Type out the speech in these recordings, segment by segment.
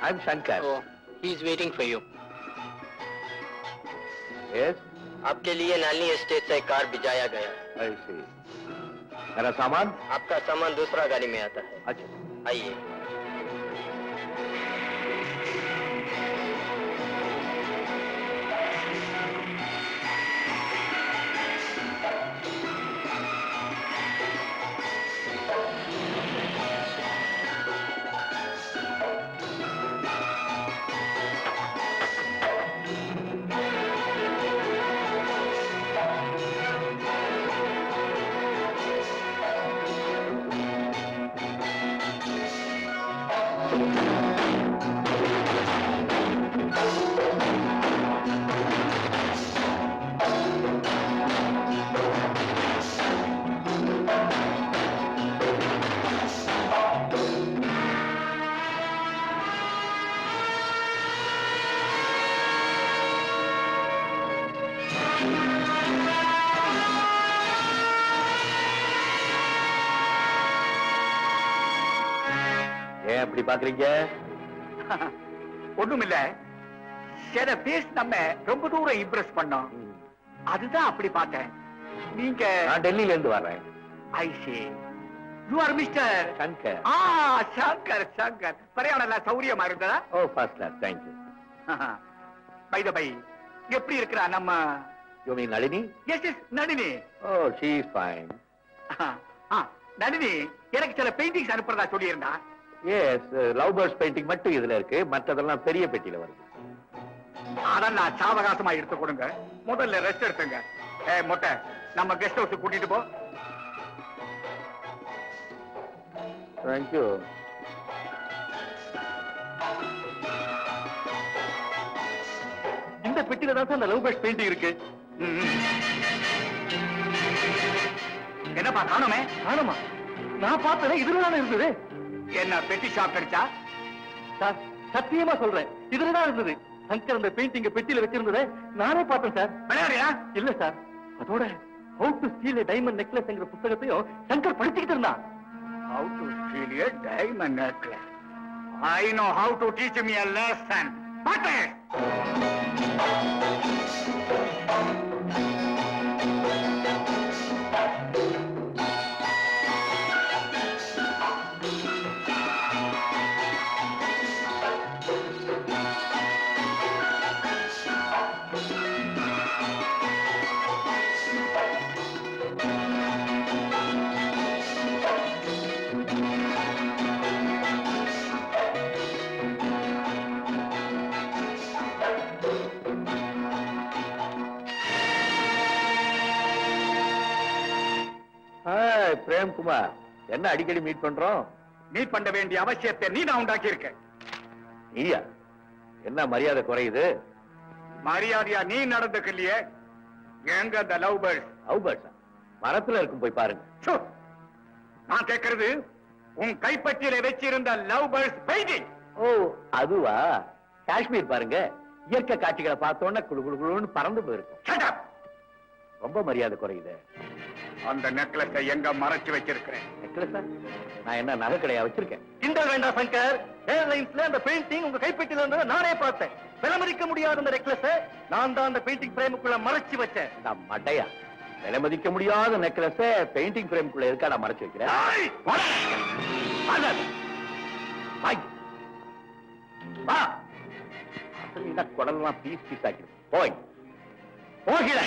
I'm Shankar. Oh, he is waiting for you. Yes, आपके लिए नानी एस्टेट से कार भिजाया गया I see. मेरा सामान आपका सामान दूसरा गाड़ी में आता है अच्छा आइए ஏன் அப்படி பாக்குறீங்க? ஒண்ணுமில்ல. சில பேஸ் நம்ம ரொம்ப தூரம் இம்ப்ரெஸ் பண்ணோம். அதுதான் அப்படி பார்த்தேன். நீங்க நான் டெல்லியில இருந்து வர்றேன். I say you are mister Shankar. Ah Shankar Shankar. பிரயாணம் எல்லாம் சௌரியமா இருந்ததா? ஓ first class thank you by the by எப்படி இருக்கிறா நம்ம you mean Nalini? Yes yes Nalini. Oh she is fine ah, Nalini எனக்கு சில பெயிண்டிங்ஸ் அனுப்புறதா சொல்லியிருந்தா. எஸ் லவ் பேர்ட்ஸ் பெயிண்டிங் மட்டும் இதுல இருக்கு. மற்றதெல்லாம் பெரிய பெட்டியில வருது. அதெல்லாம் சாவகாசமா எடுத்து கொடுங்க. முதல்ல ரெஸ்ட் எடுத்துங்க. ஏ மொட்டை நம்ம கெஸ்ட் ஹவுஸ் கூட்டிட்டு போ. தேங்க்யூ இந்த பெட்டியில தான் அந்த லவ் பேர்ட் பெயிண்டிங் இருக்கு. என்னப்பா காணுமே காணுமா நான் பார்த்ததே இதுல தானே இருந்தது. என்ன பெட்டி ஷாப் கிடைச்சா சார் சத்தியமா சொல்றேன். இதுலதான் இருந்தது. சங்கர் அந்த பெயிண்டிங்க பெட்டியில வச்சிருந்ததை நானே பார்த்தேன் சார். விளையாடுறியா? இல்ல சார். அதோட ஹவு டு ஸ்டீல் டைமண்ட் நெக்லஸ்ங்கிற புத்தகத்தையும் சங்கர் படிச்சுக்கிட்டு இருந்தான். To steal a diamond necklace. I know how to teach me a lesson. பாட்டு! பிரேம்குமார் என்ன அடிக்கடி மீட் பண்றோம்? மீட் பண்ண வேண்டிய அவசியத்தை நீ நான் உண்டாக்கி இருக்க நீயா? என்ன மரியாதை குறையுது? மரியாதையா நீ நடந்துக்கலையே? எங்க அந்த லவ் பேர்ட்ஸ் லவ் பேர்ட்ஸா மரத்துல இருக்கும் போய் பாருங்க! நான் கேட்கறது உன் கைப்பற்றியில வச்சிருந்த லவ் பேர்ட்ஸ் பெயிண்டிங் ஓ அதுவா? காஷ்மீர் பாருங்க. இயற்கை காட்சிகளை பார்த்தோன்னே குடு குடு குடுன்னு பறந்து போயிருக்கும். ரொம்ப மரியாதை குறையுது. அந்த நெக்லஸை எங்க மறைச்சு வச்சிருக்கிறேன். நெக்லஸா நான் என்ன நகை கடையா வச்சிருக்கேன்? கிண்டல் வேண்டாம் சங்கர். ஏர்லைன்ஸ்ல அந்த பெயிண்டிங் உங்க கைப்பெட்டியில இருந்ததை நானே பார்த்தேன். விலமதிக்க முடியாத அந்த நெக்லஸ நான் தான் அந்த பெயிண்டிங் பிரேமுக்குள்ள மறைச்சு வச்சேன். இந்த மட்டையா விலை மதிக்க முடியாத நெக்லஸ பெயிண்டிங் பிரேம்குள்ள இருக்கா நான் மறைச்சு வைக்கிறேன் குடல்லாம் பீஸ் பீஸ் ஆக்கிடும். போய். போகிட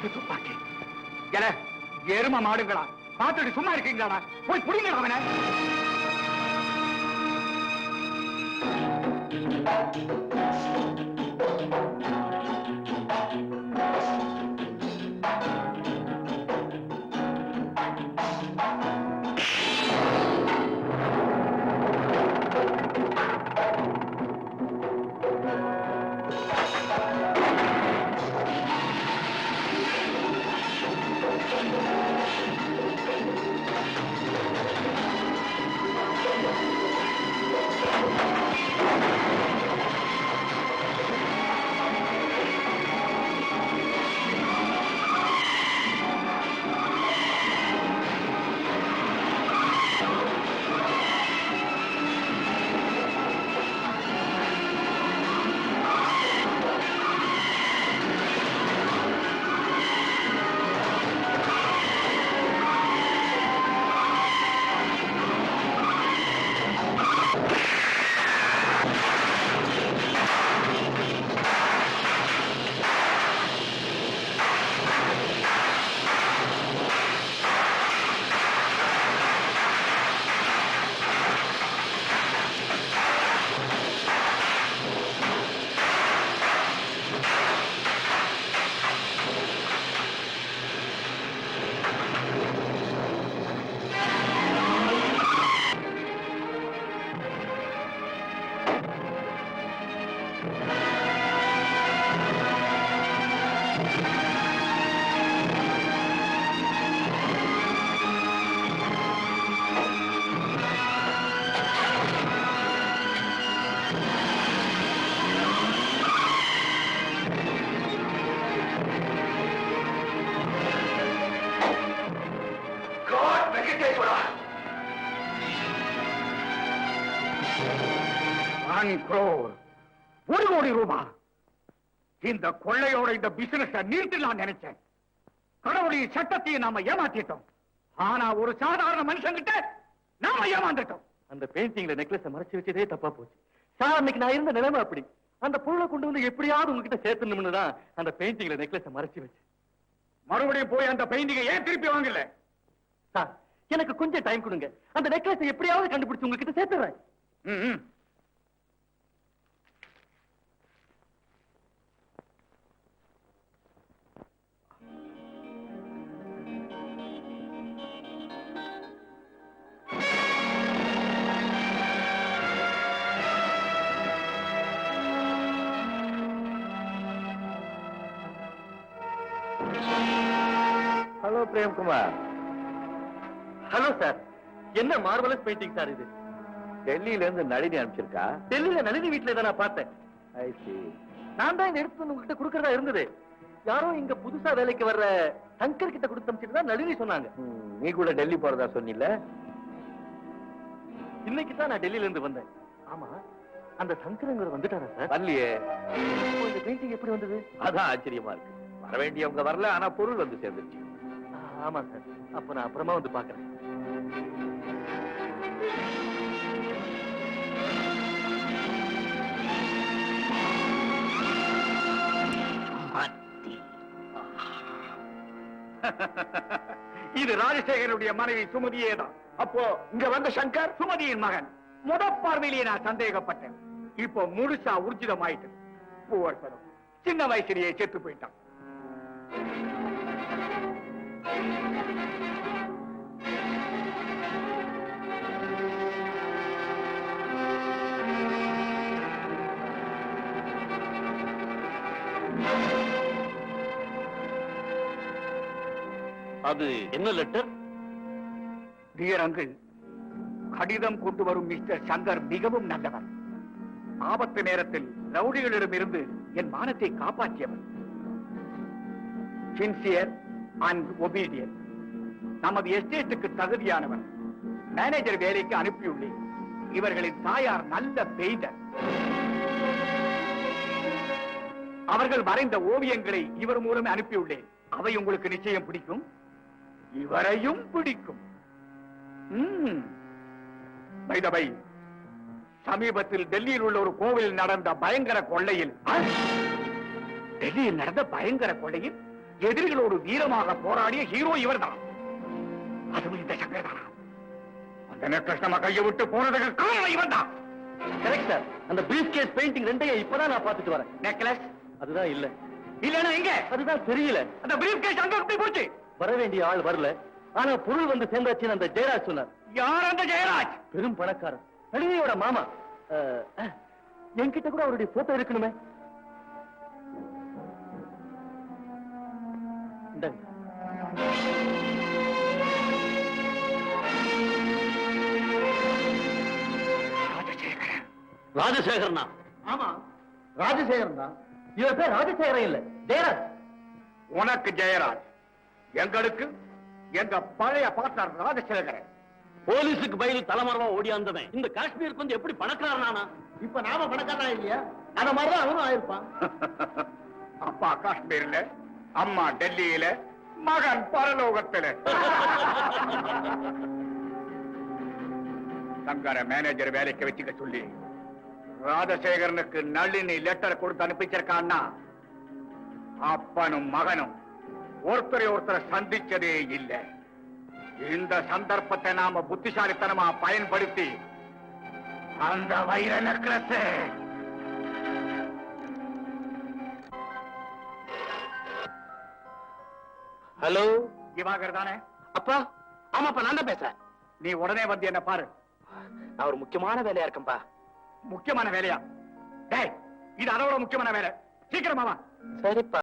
பத்து துப்பாக்கி எல எரும மாடுங்களா பார்த்துட்டு சும்மா இருக்கீங்களாடா போய் புடிங்க அவனை Thank you. ஒன் crore ஒரு கோடி ரூபாய் இந்த கொள்ளையோட இந்த பிசினஸ் நிறுத்தலாம் நினைச்சேன். கடவுளின் சட்டத்தையும் நாம ஏமாத்திட்டோம். ஆனா ஒரு சாதாரண மனுஷங்கிட்ட நாம ஏமாந்துட்டோம். அந்த பெயிண்டிங்ல நெக்லஸ் மறைச்சு வச்சதே தப்பா போச்சு. சார் அன்னைக்கு நான் இருந்த நிலைமை அப்படி. அந்த பொருளை கொண்டு வந்து எப்படியாவது உங்ககிட்ட சேர்த்தணும்னு தான் அந்த பெயிண்டிங்ல நெக்லஸ் மறைச்சு வச்சு மறுபடியும் போய் அந்த பெயிண்டிங்கை ஏன் திருப்பி வாங்கல? சார் எனக்கு கொஞ்சம் டைம் கொடுங்க. அந்த நெக்லஸ் எப்படியாவது கண்டுபிடிச்சு உங்ககிட்ட சேர்த்துறேன். ஹலோ பிரேம்குமார். Hello sir. என்ன மார்வலஸ் பெயிண்டிங் சார் இது? டெல்லியில இருந்து நளினி அனுப்பிச்சிருக்கா? டெல்லியில நளினி வீட்டுல தான் நான் பார்த்தேன். நான் தான் இந்த எடுத்து உங்ககிட்ட கொடுக்கறதா இருந்தது. யாரோ இங்க புதுசா வேலைக்கு வர்ற சங்கர் கிட்ட கொடுத்து தான் நளினி சொன்னாங்க. நீ கூட டெல்லி போறதா சொன்னில இன்னைக்கு தான் நான் டெல்லியில இருந்து வந்தேன். ஆமா அந்த சங்கரங்க வந்துட்டாரா சார்? வரலையே. இந்த பெயிண்டிங் எப்படி வந்தது? அதான் ஆச்சரியமா இருக்கு. வர வேண்டியவங்க வரல ஆனா பொருள் வந்து சேர்ந்துருச்சு. ஆ, ஆமா சார். அப்ப நான் அப்புறமா வந்து பாக்குறேன் இது ராஜசேகருடைய மனைவி சுமதியே தான். அப்போ இங்க வந்த சங்கர்? சுமதியின் மகன். முத பார்வையிலேயே நான் சந்தேகப்பட்டேன். இப்போ முழுசா ஊர்ஜிதமாயிட்டு பூவர்சனம் சின்ன வயசுலயே செத்து போயிட்டான். அது என்ன லெட்டர்? டியர் அங்கிள் கடிதம் கொண்டு வரும் மிஸ்டர் சங்கர் மிகவும் நல்லவர். ஆபத்து நேரத்தில் ரவுடிகளிடமிருந்து என் மானத்தை காப்பாற்றியவர். சின்சியர் அண்ட் ஒபீடியன் நமது எஸ்டேட்டுக்கு தகுதியானவர் மேனேஜர் வேலைக்கு அனுப்பியுள்ளேன். இவர்களின் தாயார் நல்ல பெய்தர். அவர்கள் வரைந்த ஓவியங்களை இவர் மூலம் அனுப்பியுள்ளேன். அவை உங்களுக்கு நிச்சயம் பிடிக்கும். இவரையும் பிடிக்கும். ம். சமீபத்தில் டெல்லியில் உள்ள ஒரு கோவில் நடந்த பயங்கர கொள்ளையில் டெல்லியில் நடந்த பயங்கர கொள்ளையில்? எதிரிகளோடு வீரமாக போராடிய ஹீரோ இவர்தான். அதுவும் இந்த சங்கர் தானா அந்த நம்ம கையை விட்டு போனதுக்கு காரணம் இவன் தான் கரெக்ட் சார் அந்த பிரீஃப் கேஸ் பெயிண்டிங் ரெண்டையும் இப்பதான் நான் பார்த்துட்டு வரேன். நெக்லஸ்? அதுதான் இல்ல. இல்லன்னா எங்க? அதுதான் தெரியல. அந்த பிரீஃப் கேஸ் அங்க எப்படி போச்சு? வர வேண்டிய ஆள் வரல. ஆனா பொருள் வந்து சேர்ந்தாச்சுன்னு அந்த ஜெயராஜ் சொன்னார். யார் அந்த ஜெயராஜ்? பெரும் பணக்காரன் நளினியோட மாமா. என்கிட்ட கூட அவருடைய போட்டோ இருக்கணுமே. ராஜசேகரன். ஆமா. ராஜசேகரன் தான் பேர் ராஜசேகரன் இல்ல ஜெயராஜ். உனக்கு ஜெயராஜ். எங்களுக்கு எங்க பழைய பார்ட்னர் ராஜசேகரன். போலீஸுக்கு பயில் தலைமறைவா ஓடியாந்தவன். இந்த காஷ்மீருக்கு வந்து எப்படி பணக்காரனானா இப்ப நாம பணக்காரனா இல்லையா? அந்த மாதிரிதான் அவனும் ஆயிருப்பான். அப்பா காஷ்மீர்ல அம்மா டெல்லியில மகன் பரலோகத்துல. சங்கர மேனேஜர் வேலைக்கு வச்சுக்க சொல்லி ராஜசேகரனுக்கு நளினி லெட்டர் கொடுத்து அனுப்பிச்சிருக்கான்னா அப்பனும் மகனும் ஒருத்தரை ஒருத்தரை சந்திச்சதே இல்லை. இந்த சந்தர்ப்பத்தை நாம புத்திசாலித்தனமா பயன்படுத்தி அந்த வைர நெக்லஸ் हेलो திவாகர் தானே? அப்பா ஆமாப்பா நான் தான் பேசுறேன். நீ உடனே வந்து என்ன பாரு. நான் ஒரு முக்கியமான வேலையா இருக்கேன்ப்பா முக்கியமான வேலையா? டேய் இது அதோட முக்கியமான வேலை. சீக்கிரமா வா. சரிப்பா.